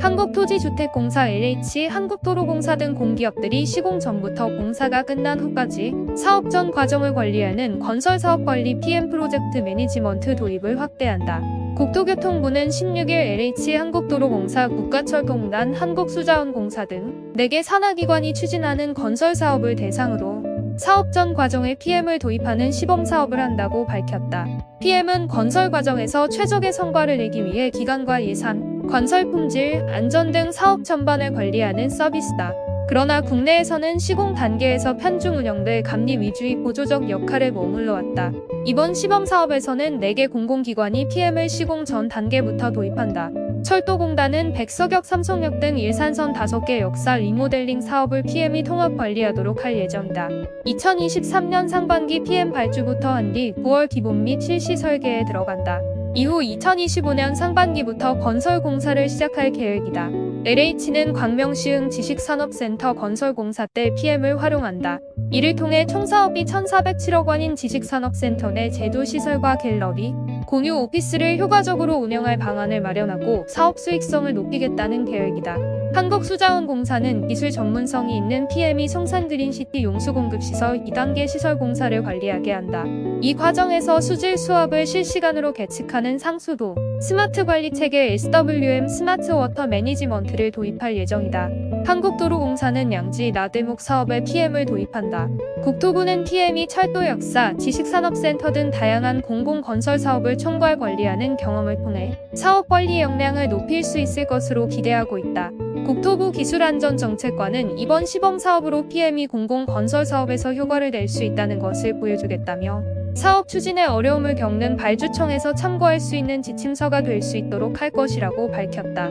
한국토지주택공사 LH, 한국도로공사 등 공기업들이 시공 전부터 공사가 끝난 후까지 사업 전 과정을 관리하는 건설사업관리 PM 프로젝트 매니지먼트 도입을 확대한다. 국토교통부는 16일 LH 한국도로공사 국가철도공단 한국수자원공사 등 4개 산하기관이 추진하는 건설사업을 대상으로 사업 전 과정에 PM을 도입하는 시범 사업을 한다고 밝혔다. PM은 건설 과정에서 최적의 성과를 내기 위해 기간과 예산, 건설 품질, 안전 등 사업 전반을 관리하는 서비스다. 그러나 국내에서는 시공 단계에서 편중 운영돼 감리 위주의 보조적 역할에 머물러 왔다. 이번 시범 사업에서는 4개 공공기관이 PM을 시공 전 단계부터 도입한다. 철도공단은 백석역 삼성역 등 일산선 5개 역사 리모델링 사업을 PM이 통합 관리하도록 할 예정이다. 2023년 상반기 PM 발주부터 한 뒤 9월 기본 및 실시 설계에 들어간다. 이후 2025년 상반기부터 건설 공사를 시작할 계획이다. LH는 광명시흥 지식산업센터 건설공사 때 PM을 활용한다. 이를 통해 총 사업이 1,407억 원인 지식산업센터 내 제도 시설과 갤러리, 공유 오피스를 효과적으로 운영할 방안을 마련하고 사업 수익성을 높이겠다는 계획이다. 한국수자원공사는 기술 전문성이 있는 PM이 성산 그린시티 용수공급시설 2단계 시설 공사를 관리하게 한다. 이 과정에서 수질 수압을 실시간으로 계측하는 상수도, 스마트 관리 체계 SWM 스마트 워터 매니지먼트를 도입할 예정이다. 한국도로공사는 양지 나대목 사업에 PM을 도입한다. 국토부는 PM이 철도 역사, 지식산업센터 등 다양한 공공건설 사업을 총괄 관리하는 경험을 통해 사업 관리 역량을 높일 수 있을 것으로 기대하고 있다. 국토부 기술안전정책관은 이번 시범 사업으로 PM이 공공건설 사업에서 효과를 낼 수 있다는 것을 보여주겠다며 사업 추진에 어려움을 겪는 발주청에서 참고할 수 있는 지침서가 될 수 있도록 할 것이라고 밝혔다.